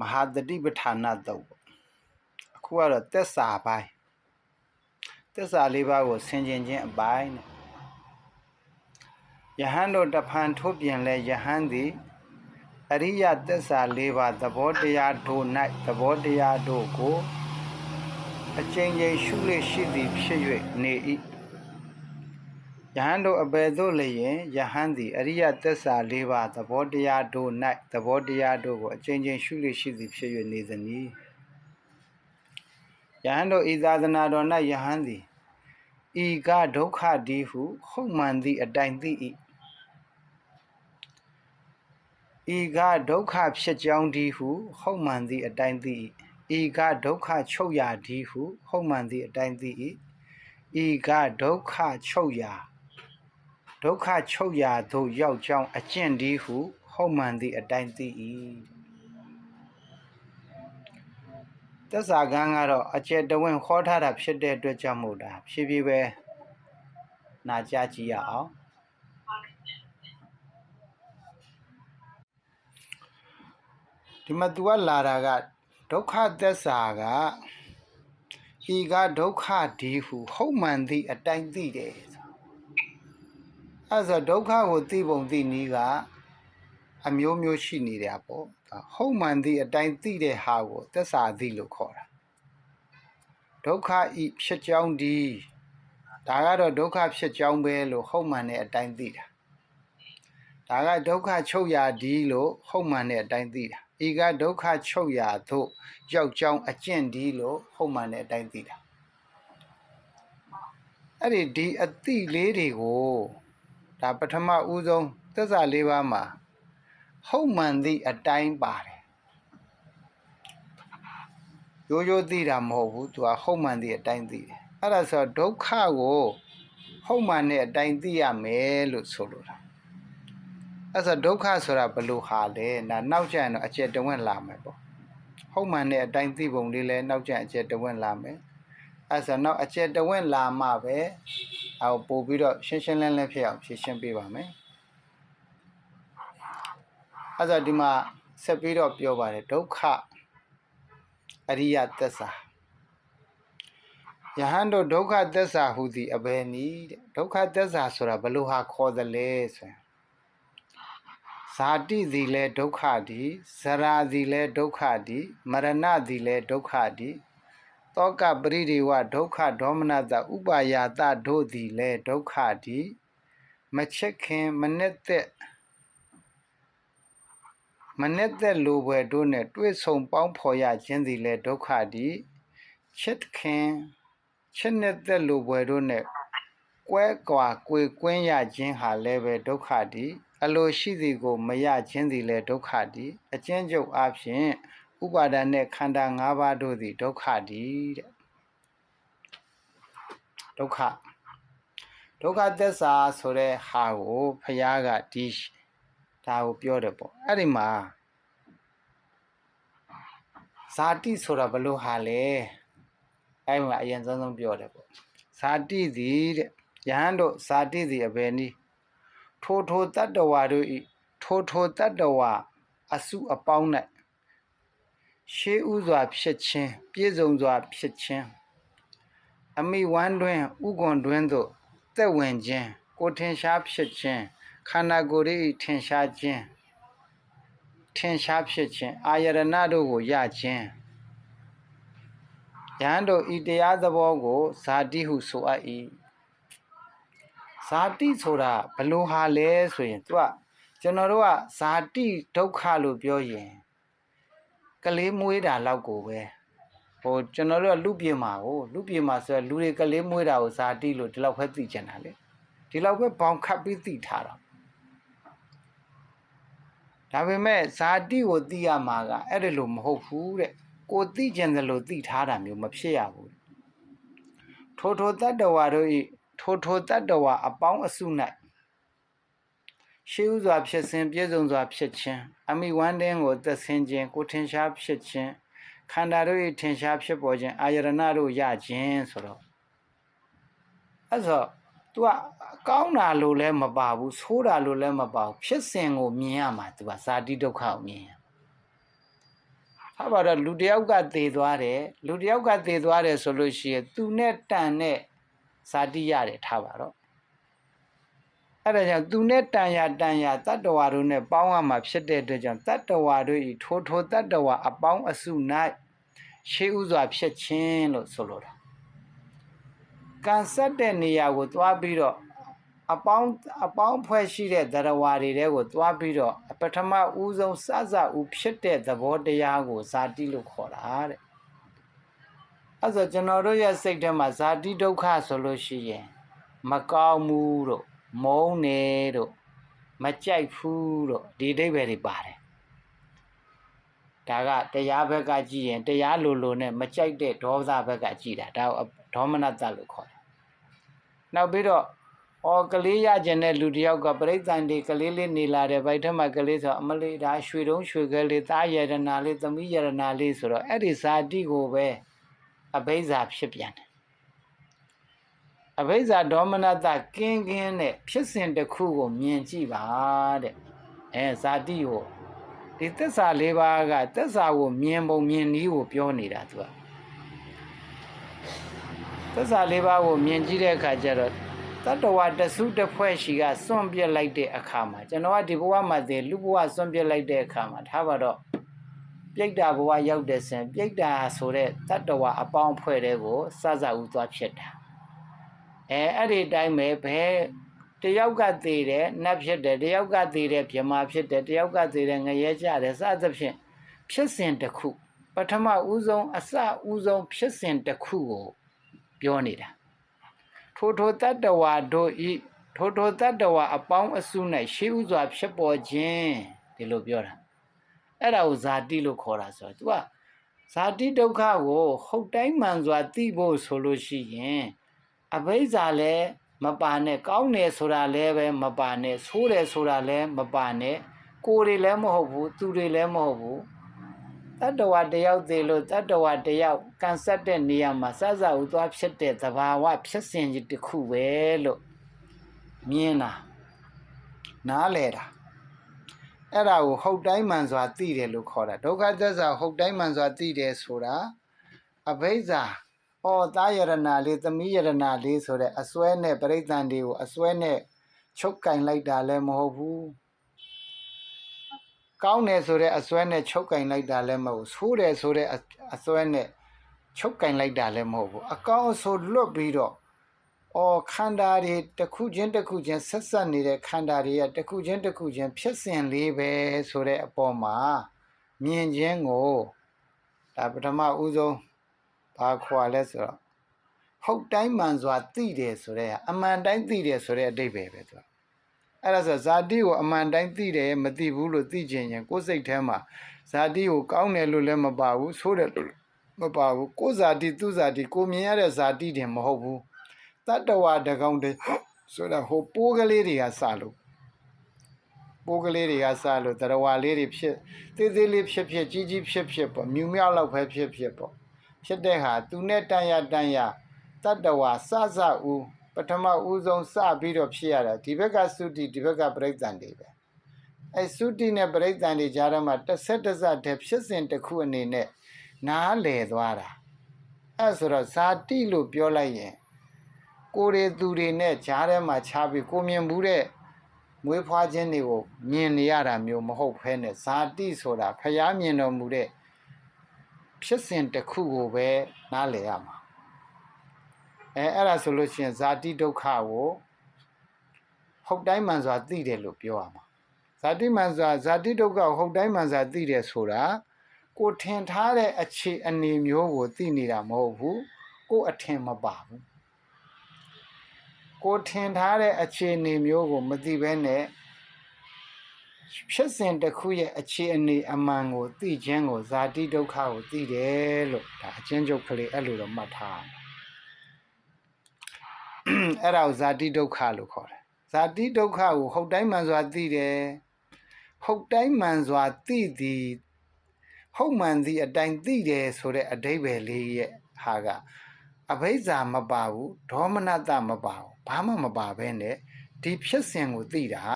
မဟာတတိပဋ္ဌာနတုတ်ပေါ့အခုကတော့သက်စာပိုင်းသက်စာလေးပါးကိုဆင်ခြင်ခြင်းအပိုင်းနဲ့ယဟန်တို့တဖန်ထုတ်ပြင်လဲယဟန်သည်အရိယသက်စာလေးပါးသဘောတရားတို့၌သဘောတရားတို့ကိုအကျဉ်းချင်းရှုလေရှိသည်ဖြစ်၍နေ၏ ယဟန်တို့အဘယ်သို့လျင်ယဟန်သည်အရိယသက်စာလေးပါးသဘောတရားတို့၌သဘောတရားတို့ကိုအကျဉ်းချင်းရှုလေရှိသည်ဖြစ်၍နေသနည်းယဟန်တို့ဤသာသနာတော်၌ယဟန်သည်ဤကဒုက္ခဒီဟုဟုတ်မှန်သည့်အတိုင်းသိ၏ဤကဒုက္ခဖြစ်ကြောင်းဒီဟုဟုတ်မှန်သည့်အတိုင်းသိ၏ဤကဒုက္ခချုပ်ရာဒီဟုဟုတ်မှန်သည့်အတိုင်းသိ၏ဤကဒုက္ခချုပ်ရာ ဒုက္ခချုပ်ရာသို့ရောက်ကြောင်းအကျင့်ဒီဟုဟုတ်မှန်သည့်အတိုင်းသိ၏သက်စာကန်းကတော့အကျယ်တဝင့်ခေါ်ထားတာဖြစ်တဲ့အတွက်ကြောင့်မို့တာဖြည်းဖြည်းပဲနာကြားကြည့်ရအောင်ဒီမှာ तू ကလာတာကဒုက္ခသက်စာကဤကဒုက္ခဒီဟုဟုတ်မှန်သည့်အတိုင်းသိတယ်ဆို အဲဆိုဒုက္ခကိုသိပုံသိနည်းကအမျိုးမျိုးရှိနေတယ်ပေါ့ဒါဟုတ်မှန်သည့်အတိုင်းသိတဲ့ဟာကိုသက်စာသိလို့ခေါ်တာဒုက္ခဤဖြစ်ကြောင်းဒီဒါကတော့ဒုက္ခဖြစ်ကြောင်းပဲလို့ဟုတ်မှန်တဲ့အတိုင်းသိတာဒါကဒုက္ခချုပ်ရာဒီလို့ဟုတ်မှန်တဲ့အတိုင်းသိတာဤကဒုက္ခချုပ်ရာသို့ရောက်ကြောင်းအကျင့်ဒီလို့ဟုတ်မှန်တဲ့အတိုင်းသိတာအဲ့ဒီဒီအတိလေးတွေကို ဒါပထမဦးဆုံးသက်စာလေးပါးမှာဟုတ်မှန်သည့်အတိုင်းပါတယ်ရိုးရိုးသိတာမဟုတ်ဘူးသူကဟုတ်မှန်သည့်အတိုင်းသိတယ်အဲ့ဒါဆိုဒုက္ခကိုဟုတ်မှန်တဲ့အတိုင်းသိရမယ်လို့ဆိုလိုတာအဲ့ဆိုဒုက္ခဆိုတာဘယ်လိုဟာလဲနာနောက်ကျရင်တော့အကျယ်တဝင့်လာမယ်ပေါ့ဟုတ်မှန်တဲ့အတိုင်းသိပုံလေးလဲနောက်ကျရင်အကျယ်တဝင့်လာမယ် အဲ့ဆိုနောက်အကျယ်တဝင့်လာမှပဲအော်ပို့ပြီးတော့ရှင်းရှင်းလင်းလင်းဖြစ်အောင်ဖြည့်ရှင်းပေးပါမယ်အဲ့ဒါဒီမှာဆက်ပြီးတော့ပြောပါတယ်ဒုက္ခအရိယသက်စာယဟန်တို့ဒုက္ခသက်စာဟူသည်အဘယ်နည်းတဲ့ဒုက္ခသက်စာဆိုတာဘယ်လိုဟာခေါ်သလဲဆိုရင်ဇာတိသည်လဲဒုက္ခသည်ဇရာသည်လဲဒုက္ခသည်မရဏသည်လဲဒုက္ခသည် တောကပရိဒေဝဒုက္ခဒေါမနတဥပါယတတို့သည်လဲဒုက္ခသည်မချက်ခင်မနစ်သက်မနစ်သက်လိုဘွယ်တို့နဲ့တွေ့ဆုံပေါင်းဖော်ရခြင်းသည်လဲဒုက္ခသည်ချစ်ခင်ချစ်နှစ်သက်လိုဘွယ်တို့နဲ့ကွဲကွာကွေကွင်းရခြင်းဟာလည်းပဲဒုက္ခသည်အလိုရှိသည်ကိုမရခြင်းသည်လည်းဒုက္ခသည်အကျဉ်းချုပ်အဖြစ် ဥပါဒณะနဲ့ခန္ဓာ၅ပါးတို့သည်ဒုက္ခသည်တဲ့ဒုက္ခဒုက္ခသစ္စာဆိုတဲ့ဟာကိုဖះကဒီဒါကိုပြောတယ်ပေါ့အဲ့ဒီမှာဇာတိဆိုတာဘယ်လိုဟာလဲအဲ့မှာအရင်ဆုံးဆုံးပြောတယ်ပေါ့ဇာတိသည်တဲ့ယဟန်တို့ဇာတိသည်အဘယ်နည်းထိုထိုတတ္တဝါတို့ဤထိုထိုတတ္တဝါအစုအပေါင်း၌ ရှေးဥစွာဖြစ်ခြင်းပြည့်စုံစွာဖြစ်ခြင်းအမိဝမ်းတွင်ဥကွန်တွင်သို့သက်ဝင်ခြင်းကိုထင်ရှားဖြစ်ခြင်းခန္ဓာကိုယ်၏ထင်ရှားခြင်းထင်ရှားဖြစ်ခြင်းအာယရဏတို့ကိုရခြင်းယဟန်တို့ဤတရားသဘောကိုဇာတိဟုဆိုအပ်၏ဇာတိဆိုတာဘလို့ဟာလဲဆိုရင် तू ကကျွန်တော်တို့ကဇာတိဒုက္ခလို့ပြောရင် ကလေးမွေးတာလောက်ကိုပဲဟိုကျွန်တော်တို့ကလူပြေမှာကိုလူပြေမှာဆိုလူတွေကလေးမွေးတာကိုဇာတိလို့ဒီလောက်ပဲသိကြတာလေဒီလောက်ပဲဘောင်ခတ်ပြီးသိထားတာဒါပေမဲ့ဇာတိကိုသိရမှာကအဲ့ဒါလို့မဟုတ်ဘူးတဲ့ကိုသိကျင်တယ်လို့သိထားတာမျိုးမဖြစ်ရဘူးထိုထိုတတ္တဝါတို့ဤထိုထိုတတ္တဝါအပေါင်းအစု၌ ရှိဥစွာဖြစ်စဉ်ပြည့်စုံစွာဖြစ်ခြင်းအမိဝမ်းတင်းကိုသက်ဆင်းခြင်းကိုထင်ရှားဖြစ်ခြင်းခန္ဓာတို့၏ထင်ရှားဖြစ်ပေါ်ခြင်းအာယရဏတို့ရခြင်းဆိုတော့အဲ့ဆို तू ကကောင်းတာလို့လည်းမပါဘူးဆိုးတာလို့လည်းမပါဘူးဖြစ်စဉ်ကိုမြင်ရမှာ तू ကဇာတိဒုက္ခကိုမြင်ရဟာပါတော့လူတစ်ယောက်ကသေသွားတယ်လူတစ်ယောက်ကသေသွားတယ်ဆိုလို့ရှိရင်သူနဲ့တန်နဲ့ဇာတိရတယ်ထားပါတော့ အဲ့ဒါကြောင့်သူနဲ့တန်ရတန်ရတတ္တဝါတို့နဲ့ပေါင်းရမှာဖြစ်တဲ့အတွက်ကြောင့်တတ္တဝါတို့ဤထိုထိုတတ္တဝါအပေါင်းအစု၌ရှေးဥစွာဖြစ်ခြင်းလို့ဆိုလိုတာကံဆက်တဲ့နေရာကိုသွားပြီးတော့အပေါင်းအပေါင်းဖွဲ့ရှိတဲ့သရဝါတွေတဲကိုသွားပြီးတော့ပထမဦးဆုံးစစဦးဖြစ်တဲ့သဘောတရားကိုဇာတိလို့ခေါ်တာတဲ့အဲ့ဆိုကျွန်တော်တို့ရဲ့စိတ်ထဲမှာဇာတိဒုက္ခဆိုလို့ရှိရင်မကောင်းမှုတို့ မုန်းနေတို့မကြိုက်ဘူးတို့ဒီအဓိပ္ပာယ်တွေပါတယ်ဒါကတရားဘက်ကကြည့်ရင်တရားလိုလိုနဲ့မကြိုက်တဲ့ဒေါသဘက်ကကြည့်တာဒါကိုဒေါမနတလို့ခေါ်တယ်နောက်ပြီးတော့အော်ကလေးရကျင်တဲ့လူတစ်ယောက်ကပြိဿန်တွေကလေးလေးနေလာတဲ့ဘိုက်ထက်မှာကလေးဆိုအမလေးဒါရွှေတုံးရွှေကလေးသားယရနာလေးသမီးယရနာလေးဆိုတော့အဲ့ဒီဇာတိကိုပဲအဘိဇာဖြစ်ပြန်တယ် အဘိဇာဒေါမနတကင်းကင်းနဲ့ဖြစ်စဉ်တစ်ခုကိုမြင်ကြည့်ပါတဲ့အဲဇာတိကိုဒီသစ္စာလေးပါးကသစ္စာကိုမြင်ပုံမြင်နည်းကိုပြောနေတာသူကသစ္စာလေးပါးကိုမြင်ကြည့်တဲ့အခါကျတော့တတ္တဝါတစုတစ်ဖွဲ့ရှိကစွန့်ပြစ်လိုက်တဲ့အခါမှာကျွန်တော်ကဒီဘဝမှာတည်းလူဘဝစွန့်ပြစ်လိုက်တဲ့အခါမှာထားပါတော့ပြိတ္တာဘဝရောက်တဲ့ဆင်ပြိတ္တာဆိုတဲ့တတ္တဝါအပေါင်းအဖွဲ့တွေကိုစစဦးသွားဖြစ်တာ အဲအဲ့ဒီတိုင်းပဲဘယ်တယောက်ကသေးတယ်နတ်ဖြစ်တယ်တယောက်ကသေးတယ်မြမာဖြစ်တယ်တယောက်ကသေးတယ်ငရဲကြတယ်စသဖြင့်ဖြစ်စဉ်တစ်ခု ပထမဦးဆုံးအစဦးဆုံးဖြစ်စဉ်တစ်ခုကိုပြောနေတာထိုထိုတတ္တဝါတို့ဤထိုထိုတတ္တဝါအပေါင်းအစု၌ရှေးဥစွာဖြစ်ပေါ်ခြင်းဒီလိုပြောတာအဲ့ဒါကိုဇာတိလို့ခေါ်တာဆိုတော့ तू ကဇာတိဒုက္ခကိုဟုတ်တိုင်းမှန်စွာသိဖို့ဆိုလို့ရှိရင် အဘိဇ္ဇာလည်းမပါနဲ့ကောင်းတယ်ဆိုတာလည်းပဲမပါနဲ့ဆိုးတယ်ဆိုတာလည်းမပါနဲ့ကိုယ်တွေလည်းမဟုတ်ဘူးသူတွေလည်းမဟုတ်ဘူးတတ္တဝါတယောက်သေးလို့တတ္တဝါတယောက်ကန်ဆက်တဲ့နေရာမှာစစဥသွားဖြစ်တဲ့သဘာဝဖြစ်စဉ်ကြီးတစ်ခုပဲလို့မြင်တာနားလဲတာအဲ့ဒါကိုဟုတ်တိုင်းမှန်စွာသိတယ်လို့ခေါ်တာဒုက္ခသစ္စာဟုတ်တိုင်းမှန်စွာသိတယ်ဆိုတာအဘိဇ္ဇာ ဩသားယရနာလေးသမီးယရနာလေးဆိုတဲ့အစွဲနဲ့ပြိဿန်တွေကိုအစွဲနဲ့ချုပ်ကင်လိုက်တာလည်းမဟုတ်ဘူးကောင်းတယ်ဆိုတဲ့အစွဲနဲ့ချုပ်ကင်လိုက်တာလည်းမဟုတ်ဘူးဆိုးတယ်ဆိုတဲ့အစွဲနဲ့ချုပ်ကင်လိုက်တာလည်းမဟုတ်ဘူးအကောင်းအဆိုးလွတ်ပြီးတော့အော်ခန္ဓာတွေတစ်ခုချင်းတစ်ခုချင်းဆက်ဆက်နေတဲ့ခန္ဓာတွေကတစ်ခုချင်းတစ်ခုချင်းဖြစ်စဉ်လေးပဲဆိုတဲ့အပေါ်မှာမြင်ခြင်းကိုဒါပထမဦးဆုံး ဘာခွာလဲဆိုတော့ဟုတ်တိုင်းမှန်စွာသိတယ်ဆိုတဲ့အမှန်တိုင်းသိတယ်ဆိုတဲ့အဓိပ္ပာယ်ပဲသူကအဲ့ဒါဆိုဇာတိကိုအမှန်တိုင်းသိတယ်မသိဘူးလို့သိခြင်းရင်ကိုယ်စိတ်ထဲမှာဇာတိကိုကောင်းတယ်လို့လည်းမပါဘူးဆိုးတယ်လို့မပါဘူးကိုယ်ဇာတိသူဇာတိကိုမြင်ရတဲ့ဇာတိတင်မဟုတ်ဘူးတတ္တဝါတကောင်တည်းဆိုတာဟိုပိုးကလေးတွေကစလို့ပိုးကလေးတွေကစလို့တရဝါလေးတွေဖြစ်သေးသေးလေးဖြစ်ဖြစ်ကြီးကြီးဖြစ်ဖြစ်ပေါ့မြူမြောက်လောက်ပဲဖြစ်ဖြစ်ပေါ့ ဖြစ်တဲ့ဟာသူနဲ့တန်ရတန်ရတတ္တဝါစစဦးပထမဦးဆုံးစပြီးတော့ဖြစ်ရတာဒီဘက်ကသုတိဒီဘက်ကပြိဿန်တွေပဲအဲသုတိနဲ့ပြိဿန်တွေကြားထဲမှာတစ်ဆက်တစ်စက်တည်းဖြစ်စဉ်တစ်ခုအနေနဲ့နားလည်သွားတာအဲဆိုတော့ဇာတိလို့ပြောလိုက်ရင်ကိုယ်တွေသူတွေနဲ့ကြားထဲမှာခြားပြီးကိုမြင်ဘူးတဲ့မွေးဖွားခြင်းတွေကိုမြင်နေရတာမျိုးမဟုတ်ဘဲနဲ့ဇာတိဆိုတာဖျားမြင်တော်မူတဲ့ ဖြစ်စဉ်တစ်ခုကိုပဲနားလည်ရမှာအဲအဲ့ဒါဆိုလို့ရှိရင်ဇာတိဒုက္ခကိုဟုတ်တိုင်းမှန်စွာသိတယ်လို့ပြောရမှာဇာတိမှန်စွာဇာတိဒုက္ခကိုဟုတ်တိုင်းမှန်စွာသိတယ်ဆိုတာကိုထင်ထားတဲ့အခြေအနေမျိုးကိုသိနေတာမဟုတ်ဘူးကိုအထင်မပါဘူးကိုထင်ထားတဲ့အခြေအနေမျိုးကိုမသိဘဲနဲ့ ဖြစ်စဉ်တစ်ခုရဲ့အခြေအနေအမှန်ကိုသိခြင်းကိုဇာတိဒုက္ခကိုသိတယ်လို့ဒါအချင်းချုပ်ကလေးအဲ့လိုတော့မှတ်ထားအောင်အဲ့ဒါကိုဇာတိဒုက္ခလို့ခေါ်တယ်ဇာတိဒုက္ခကိုဟုတ်တိုင်းမှန်စွာသိတယ်ဟုတ်တိုင်းမှန်စွာသိသည်ဟုတ်မှန်သည့်အတိုင်းသိတယ်ဆိုတဲ့အဓိပ္ပာယ်လေးရဲ့ဟာကအဘိဇ္ဇာမပါဘူးဒေါမနတမပါဘူးဘာမှမပါဘဲနဲ့ဒီဖြစ်စဉ်ကိုသိတာ